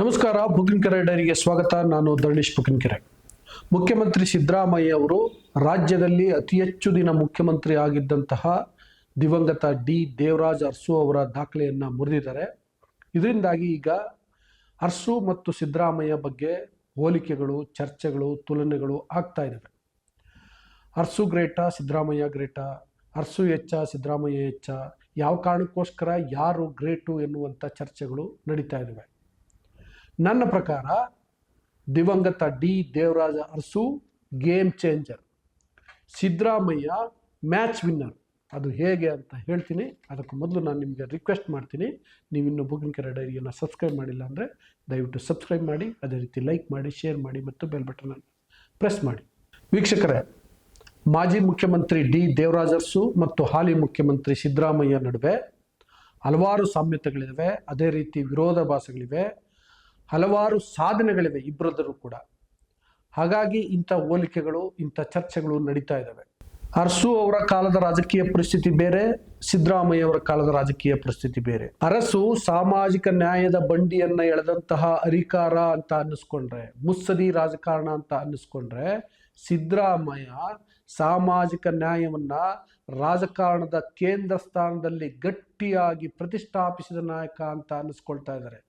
ನಮಸ್ಕಾರ ಬುಕಿನ್ಕೆರೆ ಡೈರಿಗೆ ಸ್ವಾಗತ. ನಾನು ದರ್ಳೀಶ್ ಬುಕಿಂಗ್ ಕೆರೆ ಮುಖ್ಯಮಂತ್ರಿ ಸಿದ್ದರಾಮಯ್ಯ ಅವರು ರಾಜ್ಯದಲ್ಲಿ ಅತಿ ಹೆಚ್ಚು ದಿನ ಮುಖ್ಯಮಂತ್ರಿ ಆಗಿದ್ದಂತಹ ದಿವಂಗತ ಡಿ ದೇವರಾಜ್ ಅರ್ಸು ಅವರ ದಾಖಲೆಯನ್ನು ಮುರಿದಿದ್ದಾರೆ. ಇದರಿಂದಾಗಿ ಈಗ ಅರ್ಸು ಮತ್ತು ಸಿದ್ದರಾಮಯ್ಯ ಬಗ್ಗೆ ಹೋಲಿಕೆಗಳು, ಚರ್ಚೆಗಳು, ತುಲನೆಗಳು ಆಗ್ತಾ ಇದ್ದಾವೆ. ಅರ್ಸು ಗ್ರೇಟ, ಸಿದ್ದರಾಮಯ್ಯ ಗ್ರೇಟ, ಅರ್ಸು ಹೆಚ್ಚ, ಸಿದ್ದರಾಮಯ್ಯ ಹೆಚ್ಚ, ಯಾವ ಕಾರಣಕ್ಕೋಸ್ಕರ ಯಾರು ಗ್ರೇಟು ಎನ್ನುವಂಥ ಚರ್ಚೆಗಳು ನಡೀತಾ ಇದ್ದಾವೆ. ನನ್ನ ಪ್ರಕಾರ ದಿವಂಗತ D Devaraja Arasu game changer. Siddaramaiah match winner. ಅದು ಹೇಗೆ ಅಂತ ಹೇಳ್ತೀನಿ. ಅದಕ್ಕೆ ಮೊದಲು ನಾನು ನಿಮಗೆ ರಿಕ್ವೆಸ್ಟ್ ಮಾಡ್ತೀನಿ. ನೀವು ಇನ್ನೂ ಬುಕಿಂಗ್ ಡೈರಿಯನ್ನು ಸಬ್ಸ್ಕ್ರೈಬ್ ಮಾಡಿಲ್ಲ ಅಂದರೆ ದಯವಿಟ್ಟು ಸಬ್ಸ್ಕ್ರೈಬ್ ಮಾಡಿ, ಅದೇ ರೀತಿ ಲೈಕ್ ಮಾಡಿ, ಶೇರ್ ಮಾಡಿ ಮತ್ತು ಬೆಲ್ ಬಟನನ್ನು ಪ್ರೆಸ್ ಮಾಡಿ. ವೀಕ್ಷಕರೇ, ಮಾಜಿ ಮುಖ್ಯಮಂತ್ರಿ ಡಿ ದೇವರಾಜರ್ಸು ಮತ್ತು ಹಾಲಿ ಮುಖ್ಯಮಂತ್ರಿ ಸಿದ್ದರಾಮಯ್ಯ ನಡುವೆ ಹಲವಾರು ಸಾಮ್ಯತೆಗಳಿವೆ. ಅದೇ ರೀತಿ ವಿರೋಧಾಭಾಸಗಳಿವೆ ಹಲವಾರು ಸಾಧನೆಗಳಿವೆ ಇಬ್ಬರದರೂ ಕೂಡ. ಹಾಗಾಗಿ ಇಂಥ ಹೋಲಿಕೆಗಳು, ಇಂಥ ಚರ್ಚೆಗಳು ನಡೀತಾ ಇದ್ದಾವೆ ಅರಸು ಅವರ ಕಾಲದ ರಾಜಕೀಯ ಪರಿಸ್ಥಿತಿ ಬೇರೆ, ಸಿದ್ದರಾಮಯ್ಯ ಅವರ ಕಾಲದ ರಾಜಕೀಯ ಪರಿಸ್ಥಿತಿ ಬೇರೆ. ಅರಸು ಸಾಮಾಜಿಕ ನ್ಯಾಯದ ಬಂಡಿಯನ್ನ ಎಳೆದಂತಹ ಅಧಿಕಾರ ಅಂತ ಅನ್ನಿಸ್ಕೊಂಡ್ರೆ, ಮುಸ್ಸದಿ ರಾಜಕಾರಣ ಅಂತ ಅನ್ನಿಸ್ಕೊಂಡ್ರೆ, ಸಿದ್ದರಾಮಯ್ಯ ಸಾಮಾಜಿಕ ನ್ಯಾಯವನ್ನ ರಾಜಕಾರಣದ ಕೇಂದ್ರ ಸ್ಥಾನದಲ್ಲಿ ಗಟ್ಟಿಯಾಗಿ ಪ್ರತಿಷ್ಠಾಪಿಸಿದ ನಾಯಕ ಅಂತ ಅನ್ನಿಸ್ಕೊಳ್ತಾ ಇದ್ದಾರೆ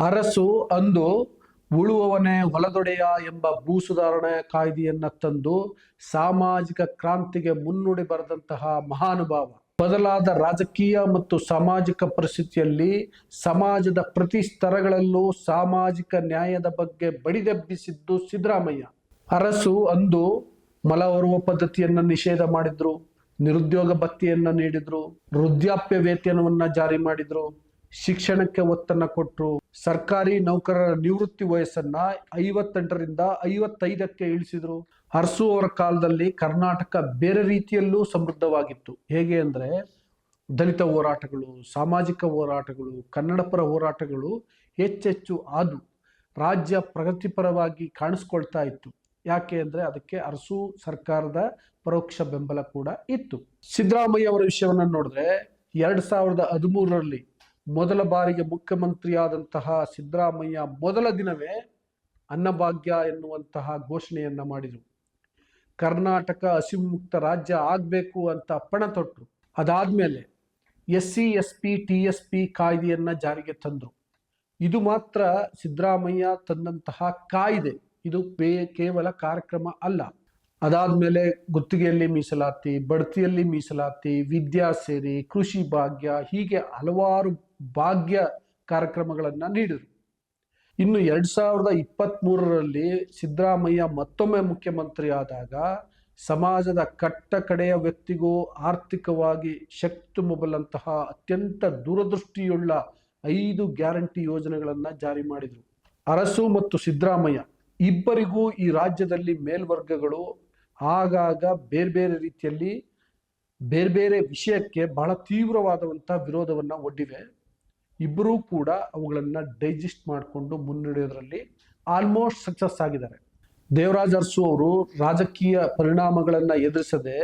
ಅರಸು ಅಂದು ಉಳುವವನೇ ಹೊಲದೊಡೆಯ ಎಂಬ ಭೂ ಸುಧಾರಣೆ ಕಾಯ್ದೆಯನ್ನ ತಂದು ಸಾಮಾಜಿಕ ಕ್ರಾಂತಿಗೆ ಮುನ್ನುಡಿ ಬರೆದಂತಹ ಮಹಾನುಭಾವ. ಬದಲಾದ ರಾಜಕೀಯ ಮತ್ತು ಸಾಮಾಜಿಕ ಪರಿಸ್ಥಿತಿಯಲ್ಲಿ ಸಮಾಜದ ಪ್ರತಿ ಸ್ತರಗಳಲ್ಲೂ ಸಾಮಾಜಿಕ ನ್ಯಾಯದ ಬಗ್ಗೆ ಬಡಿದೆಬ್ಬಿಸಿದ್ದು ಸಿದ್ದರಾಮಯ್ಯ. ಅರಸು ಅಂದು ಮಲ ಹೊರುವ ಪದ್ಧತಿಯನ್ನ ನಿಷೇಧ ಮಾಡಿದ್ರು, ನಿರುದ್ಯೋಗ ಭತ್ಯೆಯನ್ನ ನೀಡಿದ್ರು, ವೃದ್ಧಾಪ್ಯ ವೇತನವನ್ನ ಜಾರಿ ಮಾಡಿದ್ರು. ಶಿಕ್ಷಣಕ್ಕೆ ಒತ್ತನ್ನ ಕೊಟ್ಟರು ಸರ್ಕಾರಿ ನೌಕರರ ನಿವೃತ್ತಿ ವಯಸ್ಸನ್ನ ಐವತ್ತೆಂಟರಿಂದ ಐವತ್ತೈದಕ್ಕೆ ಇಳಿಸಿದ್ರು. ಅರಸು ಅವರ ಕಾಲದಲ್ಲಿ ಕರ್ನಾಟಕ ಬೇರೆ ರೀತಿಯಲ್ಲೂ ಸಮೃದ್ಧವಾಗಿತ್ತು. ಹೇಗೆ ಅಂದ್ರೆ, ದಲಿತ ಹೋರಾಟಗಳು, ಸಾಮಾಜಿಕ ಹೋರಾಟಗಳು, ಕನ್ನಡಪರ ಹೋರಾಟಗಳು ಹೆಚ್ಚೆಚ್ಚು ಆದು. ರಾಜ್ಯ ಪ್ರಗತಿಪರವಾಗಿ ಕಾಣಿಸ್ಕೊಳ್ತಾ ಇತ್ತು. ಯಾಕೆ ಅಂದ್ರೆ, ಅದಕ್ಕೆ ಅರಸು ಸರ್ಕಾರದ ಪರೋಕ್ಷ ಬೆಂಬಲ ಕೂಡ ಇತ್ತು. ಸಿದ್ದರಾಮಯ್ಯ ಅವರ ವಿಷಯವನ್ನು ನೋಡಿದ್ರೆ, ಎರಡ್ ಸಾವಿರದ ಹದಿಮೂರರಲ್ಲಿ ಮೊದಲ ಬಾರಿಗೆ ಮುಖ್ಯಮಂತ್ರಿಯಾದಂತಹ ಸಿದ್ದರಾಮಯ್ಯ ಮೊದಲ ದಿನವೇ ಅನ್ನಭಾಗ್ಯ ಎನ್ನುವಂತಹ ಘೋಷಣೆಯನ್ನ ಮಾಡಿದರು. ಕರ್ನಾಟಕ ಹಸಿವು ಮುಕ್ತ ರಾಜ್ಯ ಆಗಬೇಕು ಅಂತ ಪಣ ತೊಟ್ಟರು ಅದಾದ್ಮೇಲೆ S C S P T S P ಕಾಯ್ದೆಯನ್ನು ಜಾರಿಗೆ ತಂದರು. ಇದು ಮಾತ್ರ ಸಿದ್ದರಾಮಯ್ಯ ತಂದಂತಹ ಕಾಯ್ದೆ. ಇದು ಕೇವಲ ಕಾರ್ಯಕ್ರಮ ಅಲ್ಲ. ಅದಾದ್ಮೇಲೆ ಗುತ್ತಿಗೆಯಲ್ಲಿ ಮೀಸಲಾತಿ, ಬಡ್ತಿಯಲ್ಲಿ ಮೀಸಲಾತಿ, ವಿದ್ಯಾ ಸೇರಿ, ಕೃಷಿ ಭಾಗ್ಯ ಹೀಗೆ ಹಲವಾರು ಭಾಗ್ಯ ಕಾರ್ಯಕ್ರಮಗಳನ್ನು ನೀಡಿದರು. ಇನ್ನು ಎರಡ್ ಸಾವಿರದ ಇಪ್ಪತ್ತ್ ಮೂರರಲ್ಲಿ ಸಿದ್ದರಾಮಯ್ಯ ಮತ್ತೊಮ್ಮೆ ಮುಖ್ಯಮಂತ್ರಿ ಆದಾಗ ಸಮಾಜದ ಕಟ್ಟ ಕಡೆಯ ವ್ಯಕ್ತಿಗೂ ಆರ್ಥಿಕವಾಗಿ ಶಕ್ತಿ ಮೊಬಲಂತಹ ಅತ್ಯಂತ ದೂರದೃಷ್ಟಿಯುಳ್ಳ ಐದು ಗ್ಯಾರಂಟಿ ಯೋಜನೆಗಳನ್ನು ಜಾರಿ ಮಾಡಿದರು. ಅರಸು ಮತ್ತು ಸಿದ್ದರಾಮಯ್ಯ ಇಬ್ಬರಿಗೂ ಈ ರಾಜ್ಯದಲ್ಲಿ ಮೇಲ್ವರ್ಗಗಳು ಆಗಾಗ ಬೇರೆ ಬೇರೆ ರೀತಿಯಲ್ಲಿ ಬೇರೆ ಬೇರೆ ವಿಷಯಕ್ಕೆ ಬಹಳ ತೀವ್ರವಾದಂಥ ವಿರೋಧವನ್ನು ಒಡ್ಡಿವೆ. ಇಬ್ಬರೂ ಕೂಡ ಅವುಗಳನ್ನು ಡೈಜೆಸ್ಟ್ ಮಾಡಿಕೊಂಡು ಮುನ್ನಡೆಯೋದ್ರಲ್ಲಿ ಆಲ್ಮೋಸ್ಟ್ ಸಕ್ಸಸ್ ಆಗಿದ್ದಾರೆ. ದೇವರಾಜ್ ಅರಸು ಅವರು ರಾಜಕೀಯ ಪರಿಣಾಮಗಳನ್ನು ಎದುರಿಸದೆ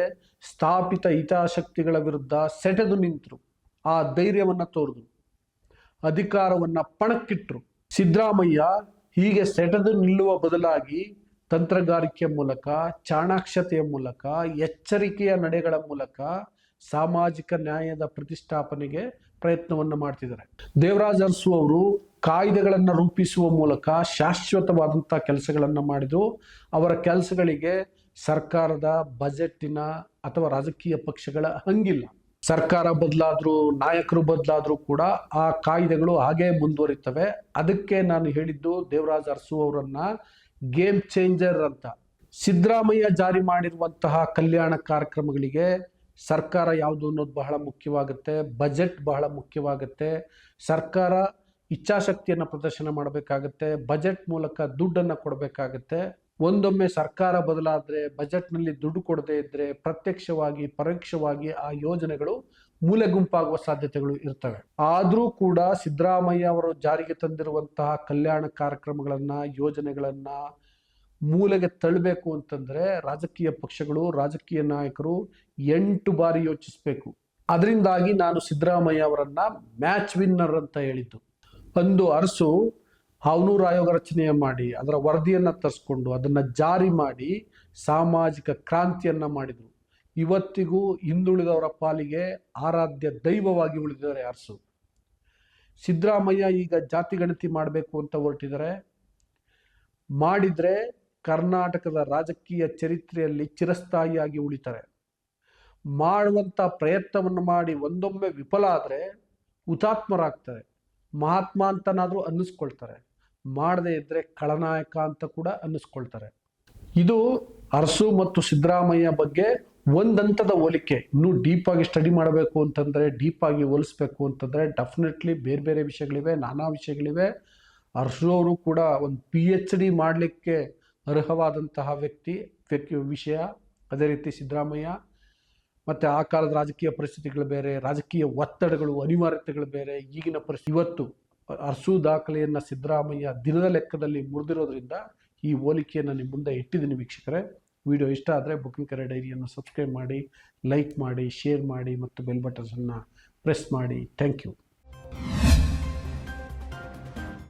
ಸ್ಥಾಪಿತ ಹಿತಾಸಕ್ತಿಗಳ ವಿರುದ್ಧ ಸೆಟೆದು ನಿಂತರು. ಆ ಧೈರ್ಯವನ್ನು ತೋರಿದ್ರು ಅಧಿಕಾರವನ್ನ ಪಣಕ್ಕಿಟ್ರು. ಸಿದ್ದರಾಮಯ್ಯ ಹೀಗೆ ಸೆಟೆದು ನಿಲ್ಲುವ ಬದಲಾಗಿ ತಂತ್ರಗಾರಿಕೆ ಮೂಲಕ, ಚಾಣಾಕ್ಷತೆಯ ಮೂಲಕ, ಎಚ್ಚರಿಕೆಯ ನಡೆಗಳ ಮೂಲಕ ಸಾಮಾಜಿಕ ನ್ಯಾಯದ ಪ್ರತಿಷ್ಠಾಪನೆಗೆ ಪ್ರಯತ್ನವನ್ನು ಮಾಡ್ತಿದ್ದಾರೆ. ದೇವರಾಜ್ ಅರಸು ಅವರು ಕಾಯ್ದೆಗಳನ್ನು ರೂಪಿಸುವ ಮೂಲಕ ಶಾಶ್ವತವಾದಂಥ ಕೆಲಸಗಳನ್ನು ಮಾಡಿದ್ರು. ಅವರ ಕೆಲಸಗಳಿಗೆ ಸರ್ಕಾರದ ಬಜೆಟ್ಟಿನ ಅಥವಾ ರಾಜಕೀಯ ಪಕ್ಷಗಳ ಹಂಗಿಲ್ಲ. ಸರ್ಕಾರ ಬದಲಾದರೂ, ನಾಯಕರು ಬದಲಾದರೂ ಕೂಡ ಆ ಕಾಯ್ದೆಗಳು ಹಾಗೇ ಮುಂದುವರಿತವೆ. ಅದಕ್ಕೆ ನಾನು ಹೇಳಿದ್ದು ದೇವರಾಜ್ ಅರಸು ಅವರನ್ನ ಗೇಮ್ ಚೇಂಜರ್ ಅಂತ. ಸಿದ್ದರಾಮಯ್ಯ ಜಾರಿ ಮಾಡಿರುವಂತಹ ಕಲ್ಯಾಣ ಕಾರ್ಯಕ್ರಮಗಳಿಗೆ ಸರ್ಕಾರ ಯಾವುದು ಅನ್ನೋದು ಬಹಳ ಮುಖ್ಯವಾಗುತ್ತೆ ಬಜೆಟ್ ಬಹಳ ಮುಖ್ಯವಾಗುತ್ತೆ. ಸರ್ಕಾರ ಇಚ್ಛಾಶಕ್ತಿಯನ್ನು ಪ್ರದರ್ಶನ ಮಾಡಬೇಕಾಗತ್ತೆ ಬಜೆಟ್ ಮೂಲಕ ದುಡ್ಡನ್ನು ಕೊಡಬೇಕಾಗತ್ತೆ. ಒಂದೊಮ್ಮೆ ಸರ್ಕಾರ ಬದಲಾದರೆ ಬಜೆಟ್ನಲ್ಲಿ ದುಡ್ಡು ಕೊಡದೇ ಇದ್ದರೆ ಪ್ರತ್ಯಕ್ಷವಾಗಿ, ಪರೋಕ್ಷವಾಗಿ ಆ ಯೋಜನೆಗಳು ಮೂಲೆ ಗುಂಪಾಗುವ ಸಾಧ್ಯತೆಗಳು ಇರ್ತವೆ. ಆದರೂ ಕೂಡ ಸಿದ್ದರಾಮಯ್ಯ ಅವರು ಜಾರಿಗೆ ತಂದಿರುವಂತಹ ಕಲ್ಯಾಣ ಕಾರ್ಯಕ್ರಮಗಳನ್ನು, ಯೋಜನೆಗಳನ್ನ ಮೂಲೆಗೆ ತಳ್ಳಬೇಕು ಅಂತಂದ್ರೆ ರಾಜಕೀಯ ಪಕ್ಷಗಳು, ರಾಜಕೀಯ ನಾಯಕರು ಎಂಟು ಬಾರಿ ಯೋಚಿಸಬೇಕು. ಅದರಿಂದಾಗಿ ನಾನು ಸಿದ್ದರಾಮಯ್ಯ ಅವರನ್ನ ಮ್ಯಾಚ್ ವಿನ್ನರ್ ಅಂತ ಹೇಳಿದ್ದು. ಅಂದು ಅರಸು ಹಾವನೂರು ಆಯೋಗ ರಚನೆ ಮಾಡಿ, ಅದರ ವರದಿಯನ್ನು ತರಿಸ್ಕೊಂಡು ಅದನ್ನು ಜಾರಿ ಮಾಡಿ ಸಾಮಾಜಿಕ ಕ್ರಾಂತಿಯನ್ನು ಮಾಡಿದರು. ಇವತ್ತಿಗೂ ಹಿಂದುಳಿದವರ ಪಾಲಿಗೆ ಆರಾಧ್ಯ ದೈವವಾಗಿ ಉಳಿದಿದ್ದಾರೆ ಅರಸು. ಸಿದ್ದರಾಮಯ್ಯ ಈಗ ಜಾತಿ ಗಣತಿ ಮಾಡಬೇಕು ಅಂತ ಹೊರಟಿದ್ದಾರೆ. ಮಾಡಿದರೆ ಕರ್ನಾಟಕದ ರಾಜಕೀಯ ಚರಿತ್ರೆಯಲ್ಲಿ ಚಿರಸ್ಥಾಯಿಯಾಗಿ ಉಳಿತಾರೆ ಮಾಡುವಂಥ ಪ್ರಯತ್ನವನ್ನು ಮಾಡಿ ಒಂದೊಮ್ಮೆ ವಿಫಲ ಆದರೆ ಹುತಾತ್ಮರಾಗ್ತಾರೆ. ಮಹಾತ್ಮ ಅಂತನಾದರೂ ಅನ್ನಿಸ್ಕೊಳ್ತಾರೆ. ಮಾಡದೇ ಇದ್ದರೆ ಖಳನಾಯಕ ಅಂತ ಕೂಡ ಅನ್ನಿಸ್ಕೊಳ್ತಾರೆ. ಇದು ಅರಸು ಮತ್ತು ಸಿದ್ದರಾಮಯ್ಯ ಬಗ್ಗೆ ಒಂದಂತದ ಹೋಲಿಕೆ. ಇನ್ನೂ ಡೀಪಾಗಿ ಸ್ಟಡಿ ಮಾಡಬೇಕು ಅಂತಂದರೆ ಡೀಪಾಗಿ ಹೋಲಿಸ್ಬೇಕು ಅಂತಂದರೆ ಡೆಫಿನೆಟ್ಲಿ ಬೇರೆ ಬೇರೆ ವಿಷಯಗಳಿವೆ, ನಾನಾ ವಿಷಯಗಳಿವೆ. ಅರಸು ಅವರು ಕೂಡ ಒಂದು ಪಿ ಎಚ್ ಡಿ ಮಾಡಲಿಕ್ಕೆ ಅರ್ಹವಾದಂತಹ ವ್ಯಕ್ತಿ ವ್ಯಕ್ತಿ ವಿಷಯ, ಅದೇ ರೀತಿ ಸಿದ್ದರಾಮಯ್ಯ, ಮತ್ತು ಆ ಕಾಲದ ರಾಜಕೀಯ ಪರಿಸ್ಥಿತಿಗಳು ಬೇರೆ, ರಾಜಕೀಯ ಒತ್ತಡಗಳು, ಅನಿವಾರ್ಯತೆಗಳು ಬೇರೆ, ಈಗಿನ ಪರಿಸ್ಥಿತಿ. ಇವತ್ತು ಅರಸು ದಾಖಲೆಯನ್ನು ಸಿದ್ದರಾಮಯ್ಯ ದಿನದ ಲೆಕ್ಕದಲ್ಲಿ ಮುರಿದಿರೋದ್ರಿಂದ ಈ ಹೋಲಿಕೆಯನ್ನು ನಿಮ್ಮ ಮುಂದೆ ಇಟ್ಟಿದ್ದೀನಿ ವೀಕ್ಷಕರೇ. ವಿಡಿಯೋ ಇಷ್ಟ ಆದರೆ ಬುಕಿಂಗ್ ಕರೆ ಡೈರಿಯನ್ನು ಸಬ್ಸ್ಕ್ರೈಬ್ ಮಾಡಿ, ಲೈಕ್ ಮಾಡಿ, ಶೇರ್ ಮಾಡಿ, ಮತ್ತು ಬೆಲ್ ಬಟನ್ಸನ್ನು ಪ್ರೆಸ್ ಮಾಡಿ. Thank you.